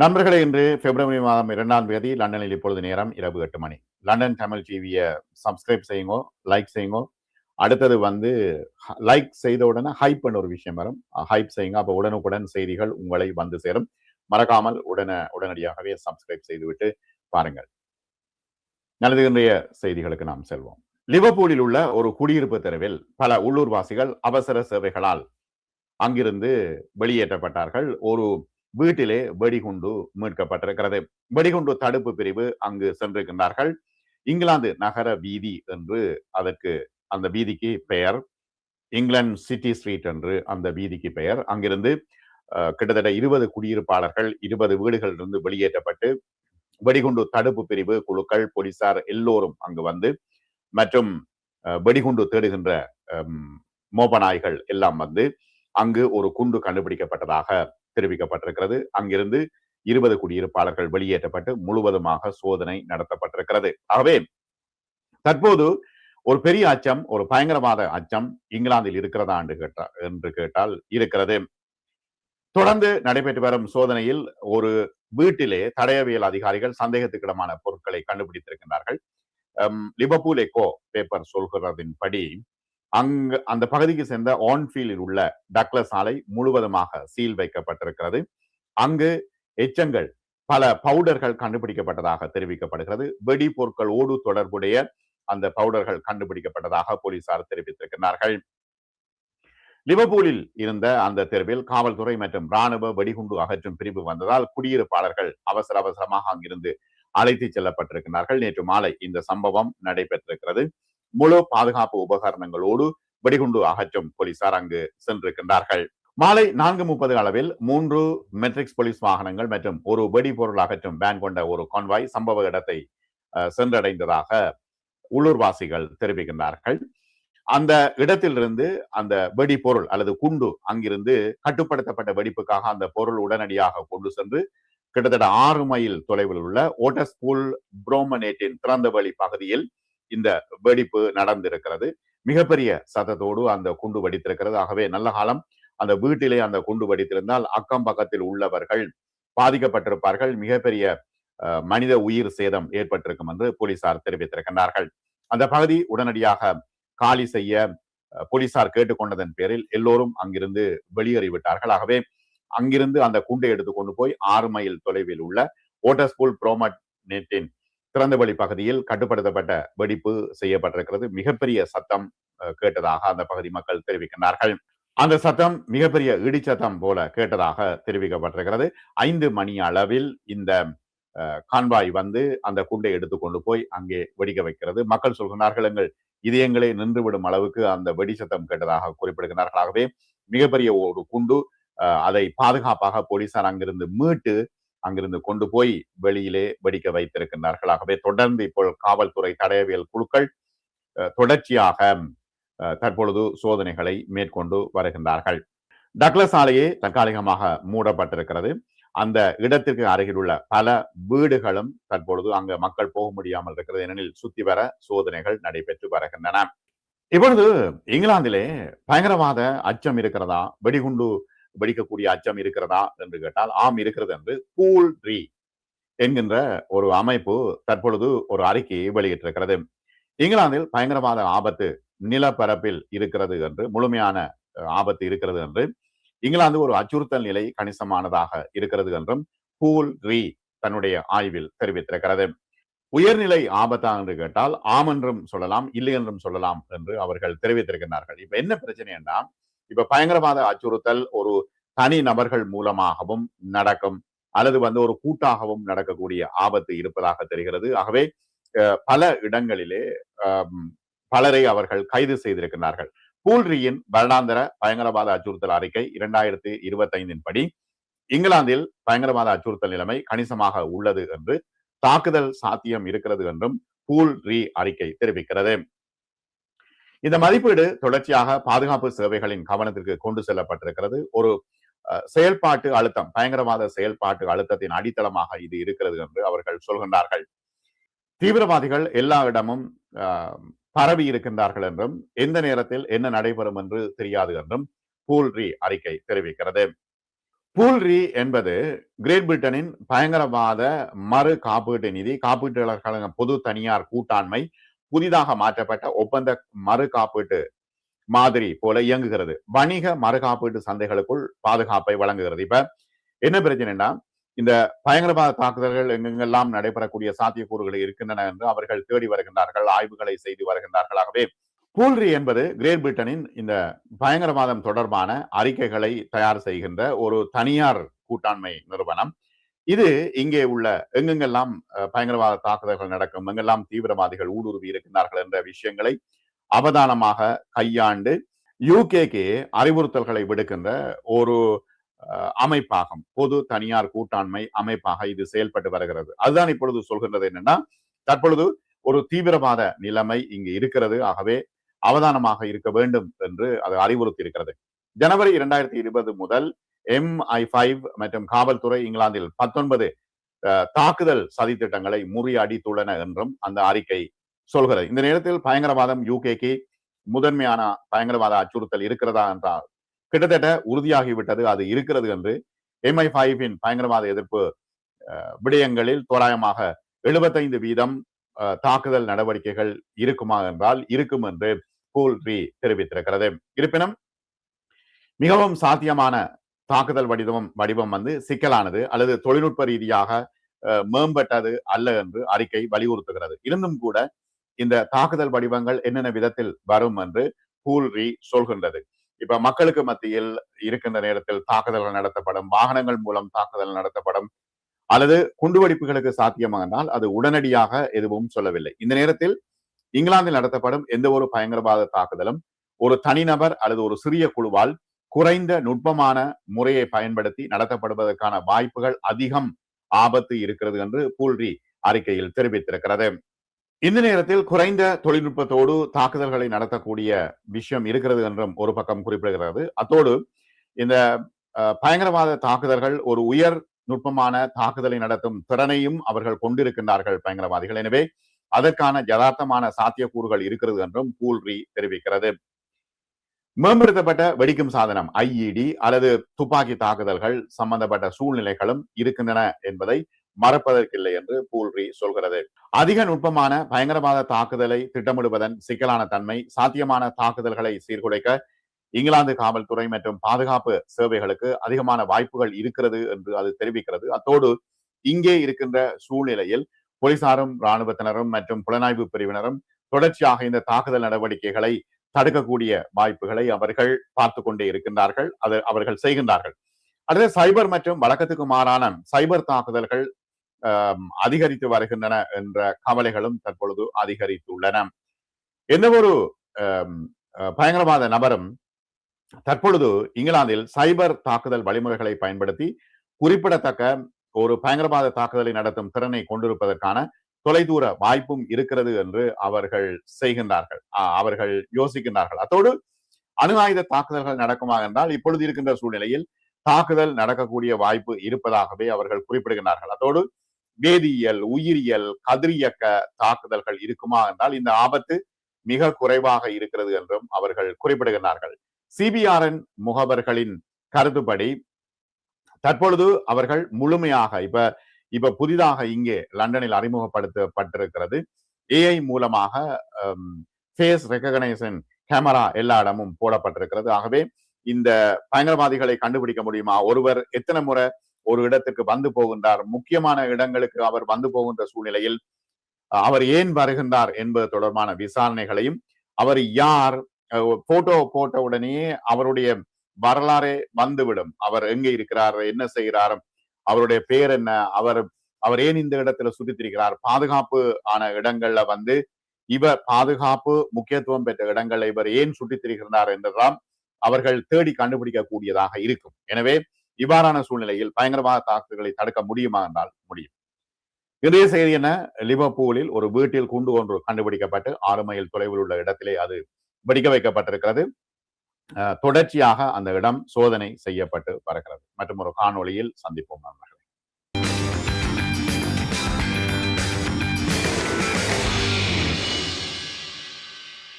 நண்பர்களே இன்று பிப்ரவரி மாதம் இரண்டாம் தேதி லண்டனில் இப்பொழுது நேரம் இரவு எட்டு மணி. லண்டன் தமிழ் டிவியை சப்ஸ்கிரைப் செய்யுங்கோ லைக் செய்யுங்கோ. அடுத்தது வந்து லைக் செய்த உடனே ஹைப் பண்ண ஒரு விஷயம் வரும். ஹைப் செய்யுங்க. அப்போ உடனுக்குடன் செய்திகள் உங்களை வந்து சேரும். மறக்காமல் உடனே உடனடியாகவே சப்ஸ்கிரைப் செய்துவிட்டு பாருங்கள். நல்லது இன்றைய செய்திகளுக்கு நாம் செல்வோம். லிவர்பூலில் உள்ள ஒரு குடியிருப்பு தெருவில் பல உள்ளூர்வாசிகள் அவசர சேவைகளால் அங்கிருந்து வெளியேற்றப்பட்டார்கள். ஒரு வீட்டிலே வெடிகுண்டு மீட்கப்பட்டிருக்கிறது. வெடிகுண்டு தடுப்பு பிரிவு அங்கு சென்றிருக்கின்றார்கள். இங்கிலாந்து நகர வீதி என்று அதற்கு அந்த வீதிக்கு பெயர். இங்கிலாந்து சிட்டி ஸ்ட்ரீட் என்று அந்த வீதிக்கு பெயர். அங்கிருந்து கிட்டத்தட்ட இருபது குடியிருப்பாளர்கள் இருபது வீடுகளிலிருந்து வெளியேற்றப்பட்டு வெடிகுண்டு தடுப்பு பிரிவு குழுக்கள் போலீசார் எல்லோரும் அங்கு வந்து மற்றும் வெடிகுண்டு தேடுகின்ற மோபநாய்கள் எல்லாம் வந்து அங்கு ஒரு குண்டு கண்டுபிடிக்கப்பட்டதாக தெரிவிக்கப்பட்டிருக்கிறது. அங்கிருந்து இருபது குடியிருப்பாளர்கள் வெளியேற்றப்பட்டு முழுவதுமாக சோதனை நடத்தப்பட்டிருக்கிறது. ஆகவே தற்போது ஒரு பெரிய அச்சம் ஒரு பயங்கரவாத அச்சம் இங்கிலாந்தில் இருக்கிறதா என்று கேட்டால் என்று கேட்டால் இருக்கிறது. தொடர்ந்து நடைபெற்று வரும் சோதனையில் ஒரு வீட்டிலே தடயவியல் அதிகாரிகள் சந்தேகத்துக்கிடமான பொருட்களை கண்டுபிடித்திருக்கின்றார்கள். லிபபூல் எக்கோ பேப்பர் சொல்கிறதின்படி அங்கு அந்த பகுதிக்கு சேர்ந்த ஆன்ஃபீல்டில் உள்ள டக்ளஸ் ஆலை முழுவதுமாக சீல் வைக்கப்பட்டிருக்கிறது. அங்கு எச்சங்கள் பல பவுடர்கள் கண்டுபிடிக்கப்பட்டதாக தெரிவிக்கப்படுகிறது. வெடி பொருட்களோடு தொடர்புடைய அந்த பவுடர்கள் கண்டுபிடிக்கப்பட்டதாக போலீசார் தெரிவித்திருக்கிறார்கள் லிவபூலில் இருந்த அந்த தெருவில் காவல்துறை மற்றும் ராணுவ வெடிகுண்டு அகற்றும் பிரிவு வந்ததால் குடியிருப்பாளர்கள் அவசர அவசரமாக அங்கிருந்து அழைத்து செல்லப்பட்டிருக்கிறார்கள் நேற்று மாலை இந்த சம்பவம் நடைபெற்றிருக்கிறது. முழு பாதுகாப்பு உபகரணங்களோடு வெடிகுண்டு அகற்றும் போலீசார் அங்கு சென்றிருக்கின்றார்கள். மாலை நான்கு முப்பது அளவில் மூன்று மெட்ரிக்ஸ் போலீஸ் வாகனங்கள் மற்றும் ஒரு வெடிபொருள் அகற்றும் வேன் கொண்ட ஒரு கான்வாய் சம்பவ இடத்தை சென்றடைந்ததாக உள்ளூர்வாசிகள் தெரிவிக்கின்றார்கள். அந்த இடத்திலிருந்து அந்த வெடிபொருள் அல்லது குண்டு அங்கிருந்து கட்டுப்படுத்தப்பட்ட வெடிப்புக்காக அந்த பொருள் உடனடியாக கொண்டு சென்று கிட்டத்தட்ட ஆறு மைல் தொலைவில் உள்ள ஓட்டஸ்பூல் புரோமனேட்டின் திறந்தவெளி வழி பகுதியில் இந்த வெடிப்பு நடந்திருக்கிறது. மிகப்பெரிய சதத்தோடு அந்த குண்டு வெடித்திருக்கிறது. ஆகவே நல்ல காலம். அந்த வீட்டிலே அந்த குண்டு வெடித்திருந்தால் அக்கம் பக்கத்தில் உள்ளவர்கள் பாதிக்கப்பட்டிருப்பார்கள். மிகப்பெரிய மனித உயிர் சேதம் ஏற்பட்டிருக்கும் என்று போலீசார் தெரிவித்திருக்கின்றார்கள். அந்த பகுதி உடனடியாக காலி செய்ய போலீசார் கேட்டுக்கொண்டதன் பேரில் எல்லோரும் அங்கிருந்து வெளியேறிவிட்டார்கள். ஆகவே அங்கிருந்து அந்த குண்டை எடுத்துக்கொண்டு போய் ஆறு மைல் தொலைவில் உள்ள ஓட்டஸ்பூல் புரோமட் நெட்டின் திறந்தவெளி பகுதியில் கட்டுப்படுத்தப்பட்ட வெடிப்பு செய்யப்பட்டிருக்கிறது. மிகப்பெரிய சத்தம் கேட்டதாக அந்த பகுதி மக்கள் தெரிவிக்கின்றார்கள். அந்த சத்தம் மிகப்பெரிய இடிச்சத்தம் போல கேட்டதாக தெரிவிக்கப்பட்டிருக்கிறது. ஐந்து மணி அளவில் இந்த கான்வாய் வந்து அந்த குண்டை எடுத்துக்கொண்டு போய் அங்கே வெடிக்க வைக்கிறது. மக்கள் சொல்கிறார்கள் எங்கள் இதயங்களே நின்றுவிடும் அளவுக்கு அந்த வெடி சத்தம் கேட்டதாக குறிப்பிடுகிறார்களாகவே மிகப்பெரிய ஒரு குண்டு அதை பாதுகாப்பாக போலீசார் அங்கிருந்து மீட்டு அங்கிருந்து கொண்டு போய் வெளியிலே வெடிக்க வைத்திருக்கின்றார்கள் ஆகவே தொடர்ந்து இப்போ காவல்துறை தடயவியல் குழுக்கள் தொடர்ச்சியாக தற்பொழுது சோதனைகளை மேற்கொண்டு வருகின்றார்கள். டக்ளஸ் ஆலையே தற்காலிகமாக மூடப்பட்டிருக்கிறது. அந்த இடத்திற்கு அருகில் உள்ள பல வீடுகளும் தற்பொழுது அங்கு மக்கள் போக முடியாமல் இருக்கிறது ஏனெனில் சுத்தி வர சோதனைகள் நடைபெற்று வருகின்றன. இப்பொழுது இங்கிலாந்திலே பயங்கரவாத அச்சம் இருக்கிறதா? வெடிகுண்டு வெடிக்கக்கூடிய அச்சம் இருக்கிறதா என்று கேட்டால் ஆம் இருக்கிறது என்று கூல் ரீ என்கின்ற ஒரு அமைப்பு தற்பொழுது ஒரு அறிக்கையை வெளியிட்டிருக்கிறது. இங்கிலாந்தில் பயங்கரவாத ஆபத்து நிலப்பரப்பில் இருக்கிறது என்று முழுமையான ஆபத்து இருக்கிறது என்று இங்கிலாந்து ஒரு அச்சுறுத்தல் நிலை கணிசமானதாக இருக்கிறது என்றும் கூல் ரீ தன்னுடைய ஆய்வில் தெரிவித்திருக்கிறது. உயர்நிலை ஆபத்தா என்று கேட்டால் ஆம் என்றும் சொல்லலாம் இல்லை என்றும் சொல்லலாம் என்று அவர்கள் தெரிவித்திருக்கிறார்கள் இப்ப என்ன பிரச்சனை என்றால் இப்ப பயங்கரவாத அச்சுறுத்தல் ஒரு தனி நபர்கள் மூலமாகவும் நடக்கும். அல்லது வந்து ஒரு கூட்டாகவும் நடக்கக்கூடிய ஆபத்து இருப்பதாக தெரிகிறது. ஆகவே பல இடங்களிலே பலரை அவர்கள் கைது செய்திருக்கிறார்கள் பூல்ரியின் வருடாந்திர பயங்கரவாத அச்சுறுத்தல் அறிக்கை இரண்டாயிரத்தி இருபத்தி ஐந்தின் படி இங்கிலாந்தில் பயங்கரவாத அச்சுறுத்தல் நிலைமை கணிசமாக உள்ளது என்று தாக்குதல் சாத்தியம் இருக்கிறது என்றும் பூல் ரீ அறிக்கை தெரிவிக்கிறது. இந்த மதிப்பீடு தொடர்ச்சியாக பாதுகாப்பு சேவைகளின் கவனத்திற்கு கொண்டு செல்லப்பட்டிருக்கிறது. ஒரு செயல்பாட்டு அழுத்தம் பயங்கரவாத செயல்பாட்டு அழுத்தத்தின் அடித்தளமாக இது இருக்கிறது என்று அவர்கள் சொல்கின்றார்கள். தீவிரவாதிகள் எல்லா இடமும் பரவி இருக்கின்றார்கள் என்றும் எந்த நேரத்தில் என்ன நடைபெறும் என்று தெரியாது என்றும் பூல்ரி அறிக்கை தெரிவிக்கிறது. பூல்ரி என்பது கிரேட் பிரிட்டனின் பயங்கரவாத மறு காப்பீட்டு நிதி காப்பீட்டு கழக பொது தனியார் கூட்டாண்மை புதிதாக மாற்றப்பட்ட ஒப்பந்த மறு காப்பீட்டு மாதிரி போல இயங்குகிறது. வணிக மறு காப்பீட்டு சந்தைகளுக்குள் பாதுகாப்பை வழங்குகிறது. இப்ப என்ன பிரச்சனைனா இந்த பயங்கரவாத தாக்குதல்கள் எங்கெங்கெல்லாம் நடைபெறக்கூடிய சாத்தியக்கூறுகள் இருக்கின்றன என்று அவர்கள் தேடி வருகின்றார்கள் ஆய்வுகளை செய்து வருகின்றார்கள் ஆகவே பூல்ரி என்பது கிரேட் பிரிட்டனின் இந்த பயங்கரவாதம் தொடர்பான அறிக்கைகளை தயார் செய்கின்ற ஒரு தனியார் கூட்டாண்மை நிறுவனம். இது இங்கே உள்ள எங்கெங்கெல்லாம் பயங்கரவாத தாக்குதல்கள் நடக்கும் எங்கெல்லாம் தீவிரவாதிகள் ஊடுருவி இருக்கின்றார்கள் என்ற விஷயங்களை அவதானமாக கையாண்டு யூகேக்கு அறிவுறுத்தல்களை விடுக்கின்ற ஒரு அமைப்பாகும். பொது தனியார் கூட்டாண்மை அமைப்பாக இது செயல்பட்டு வருகிறது. அதுதான் இப்பொழுது சொல்கின்றது என்னன்னா தற்பொழுது ஒரு தீவிரவாத நிலைமை இங்கு இருக்கிறது. ஆகவே அவதானமாக இருக்க வேண்டும் என்று அது அறிவுறுத்தி இருக்கிறது ஜனவரி இரண்டாயிரத்தி இருபது முதல் எம்ஐ ஃபைவ் மற்றும் காவல்துறை இங்கிலாந்தில் பத்தொன்பது தாக்குதல் சதித்திட்டங்களை முறியடித்துள்ளன என்றும் அந்த அறிக்கை சொல்கிறது. இந்த நேரத்தில் பயங்கரவாதம் யூகேக்கு முதன்மையான பயங்கரவாத அச்சுறுத்தல் இருக்கிறதா என்றால் கிட்டத்தட்ட உறுதியாகிவிட்டது அது இருக்கிறது என்று எம்ஐ ஃபைவின் பயங்கரவாத எதிர்ப்பு விடயங்களில் தோராயமாக எழுபத்தைந்து வீதம் தாக்குதல் நடவடிக்கைகள் இருக்குமா என்றால் இருக்கும் என்று பூல்ரி தெரிவித்திருக்கிறது. இருப்பினும் மிகவும் சாத்தியமான தாக்குதல் வடிவம் வடிவம் வந்து சிக்கலானது அல்லது தொழில்நுட்ப ரீதியாக மேம்பட்டது அல்ல என்று அறிக்கை வலியுறுத்துகிறது. இருந்தும் கூட இந்த தாக்குதல் வடிவங்கள் என்னென்ன விதத்தில் வரும் என்று பூல்ரி சொல்கின்றது. இப்ப மக்களுக்கு மத்தியில் இருக்கின்ற நேரத்தில் தாக்குதல்கள் நடத்தப்படும் வாகனங்கள் மூலம் தாக்குதல் நடத்தப்படும் அல்லது குண்டுவெடிப்புகளுக்கு சாத்தியமானால் அது உடனடியாக எதுவும் சொல்லவில்லை. இந்த நேரத்தில் இங்கிலாந்தில் நடத்தப்படும் எந்த ஒரு பயங்கரவாத தாக்குதலும் ஒரு தனிநபர் அல்லது ஒரு சிறிய குழுவால் குறைந்த நுட்பமான முறையை பயன்படுத்தி நடத்தப்படுவதற்கான வாய்ப்புகள் அதிகம் ஆபத்து இருக்கிறது என்று பூல்ரி அறிக்கையில் தெரிவித்திருக்கிறது. இந்த நேரத்தில் குறைந்த தொழில்நுட்பத்தோடு தாக்குதல்களை நடத்தக்கூடிய விஷயம் இருக்கிறது என்றும் ஒரு பக்கம் குறிப்பிடுகிறது. அத்தோடு இந்த பயங்கரவாத தாக்குதல்கள் ஒரு உயர் நுட்பமான தாக்குதலை நடத்தும் திறனையும் அவர்கள் கொண்டிருக்கின்றார்கள் பயங்கரவாதிகள். எனவே அதற்கான யதார்த்தமான சாத்தியக்கூறுகள் இருக்கிறது என்றும் பூல்ரி தெரிவிக்கிறது. மேம்படுத்தப்பட்ட வெடிக்கும் சாதனம் ஐஇடி அல்லது துப்பாக்கி தாக்குதல்கள் சம்பந்தப்பட்ட சூழ்நிலைகளும் இருக்கின்றன என்பதை மறப்பதற்கில்லை என்று பூல்ரி சொல்கிறது. அதிக நுட்பமான பயங்கரவாத தாக்குதலை திட்டமிடுவதன் சிக்கலான தன்மை சாத்தியமான தாக்குதல்களை சீர்குலைக்க இங்கிலாந்து காவல்துறை மற்றும் பாதுகாப்பு சேவைகளுக்கு அதிகமான வாய்ப்புகள் இருக்கிறது என்று அது தெரிவிக்கிறது. அத்தோடு இங்கே இருக்கின்ற சூழ்நிலையில் போலீசாரும் இராணுவத்தினரும் மற்றும் புலனாய்வு பிரிவினரும் தொடர்ச்சியாக இந்த தாக்குதல் நடவடிக்கைகளை தடுக்கக்கூடிய வாய்ப்புகளை அவர்கள் பார்த்து கொண்டே இருக்கின்றார்கள். அது அவர்கள் செய்கின்றார்கள். அடுத்து சைபர் மற்றும் வழக்கத்துக்கு மாறான சைபர் தாக்குதல்கள் அதிகரித்து வருகின்றன என்ற கவலைகளும் தற்பொழுது அதிகரித்துள்ளன. எந்த ஒரு பயங்கரவாத நபரும் தற்பொழுது இங்கிலாந்தில் சைபர் தாக்குதல் வழிமுறைகளை பயன்படுத்தி குறிப்பிடத்தக்க ஒரு பயங்கரவாத தாக்குதலை நடத்தும் திறனை கொண்டிருப்பதற்கான தொலைதூர வாய்ப்பும் இருக்கிறது என்று அவர்கள் செய்கின்றார்கள். அவர்கள் யோசிக்கின்றார்கள். அத்தோடு அணு ஆயுத தாக்குதல்கள் நடக்குமா என்றால் இப்பொழுது இருக்கின்ற சூழ்நிலையில் தாக்குதல் நடக்கக்கூடிய வாய்ப்பு இருப்பதாகவே அவர்கள் குறிப்பிடுகின்றார்கள். அதோடு வேதியியல் உயிரியல் கதிரியக்க தாக்குதல்கள் இருக்குமா என்றால் இந்த ஆபத்து மிக குறைவாக இருக்கிறது என்றும் அவர்கள் குறிப்பிடுகின்றார்கள். சிபிஆர்என் முகவர்களின் கருத்துப்படி தற்பொழுது அவர்கள் முழுமையாக இப்ப இப்ப புதிதாக இங்கே லண்டனில் அறிமுகப்படுத்தப்பட்டிருக்கிறது. ஏஐ மூலமாக ஃபேஸ் ரெக்கக்னைசன் கேமரா எல்லா இடமும் போடப்பட்டிருக்கிறது. ஆகவே இந்த பயங்கரவாதிகளை கண்டுபிடிக்க முடியுமா? ஒருவர் எத்தனை முறை ஒரு இடத்துக்கு வந்து போகின்றார்? முக்கியமான இடங்களுக்கு அவர் வந்து போகின்ற சூழ்நிலையில் அவர் ஏன் வருகின்றார் என்பது தொடர்பான விசாரணைகளையும் அவர் யார் போட்டோ போட்ட உடனே அவருடைய வரலாறே வந்துவிடும். அவர் எங்க இருக்கிறார்? என்ன செய்கிறார்? அவருடைய பேர் என்ன? அவர் அவர் ஏன் இந்த இடத்துல சுத்தித்திருக்கிறார்? பாதுகாப்பு ஆன இடங்கள்ல வந்து இவர் பாதுகாப்பு முக்கியத்துவம் பெற்ற இடங்களை இவர் ஏன் சுற்றித் என்றெல்லாம் அவர்கள் தேடி கண்டுபிடிக்க கூடியதாக இருக்கும். எனவே இவ்வாறான சூழ்நிலையில் பயங்கரவாத தாக்குதல்களை தடுக்க முடியுமா என்றால் முடியும். இன்றைய செய்தி என்ன? லிவர்பூலில் ஒரு வீட்டில் குண்டு ஒன்று கண்டுபிடிக்கப்பட்டு ஆறு மைல் தொலைவில் உள்ள இடத்திலே அது வெடிக்க வைக்கப்பட்டிருக்கிறது. தொடர்ச்சியாக அந்த இடம் சோதனை செய்யப்பட்டு வருகிறது மற்றும் ஒரு காணொளியில் சந்திப்போம் நண்பர்கள்.